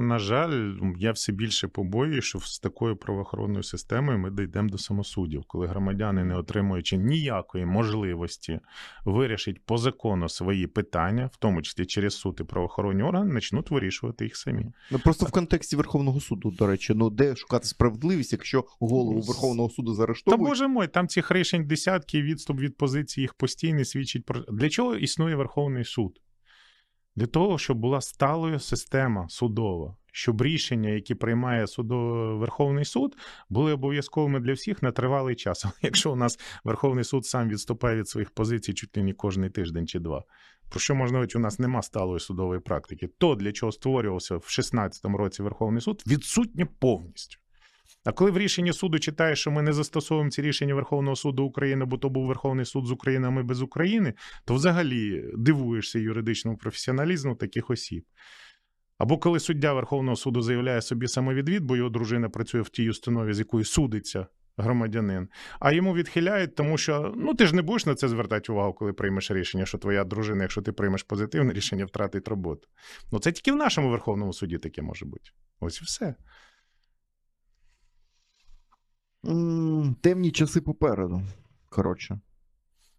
На жаль, я все більше побоюю, що з такою правоохоронною системою ми дійдемо до самосудів, коли громадяни, не отримуючи ніякої можливості вирішити по закону свої питання, в тому числі через суд і правоохоронні органи, почнуть вирішувати їх самі. Ну просто в контексті Верховного суду, до речі, ну де шукати справедливість, якщо голову Верховного суду Та заарештовують? боже мой, там цих рішень десятки, відступ від позиції їх постійний свідчить про для чого існує Верховний суд? Для того, щоб була сталою система судова, щоб рішення, які приймає судо... Верховний суд, були обов'язковими для всіх на тривалий час. Якщо у нас Верховний суд сам відступає від своїх позицій чуть ли не кожний тиждень чи два, про що можна говорити, у нас нема сталої судової практики, то для чого створювався в 16-му році Верховний суд, відсутнє повністю. А коли в рішенні суду читаєш, що ми не застосовуємо ці рішення Верховного суду України, бо то був Верховний суд з України, а ми без України, то взагалі дивуєшся юридичному професіоналізму таких осіб. Або коли суддя Верховного суду заявляє собі самовідвід, бо його дружина працює в тій установі, з якою судиться громадянин, а йому відхиляють, тому що ну ти ж не будеш на це звертати увагу, коли приймеш рішення, що твоя дружина, якщо ти приймеш позитивне рішення, втратить роботу. Ну це тільки в нашому Верховному суді таке може бути. Ось і все. Темні часи попереду. Коротше.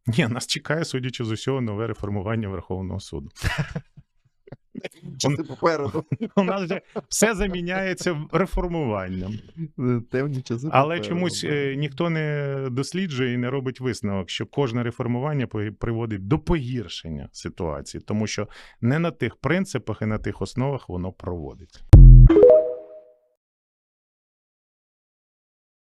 Ні, нас чекає, судячи з усього, нове реформування Верховного суду. Часи попереду. У нас вже все заміняється реформуванням. Е, Темні часи Але попереду. чомусь е, ніхто не досліджує і не робить висновок, що кожне реформування приводить до погіршення ситуації, тому що не на тих принципах і на тих основах воно проводиться.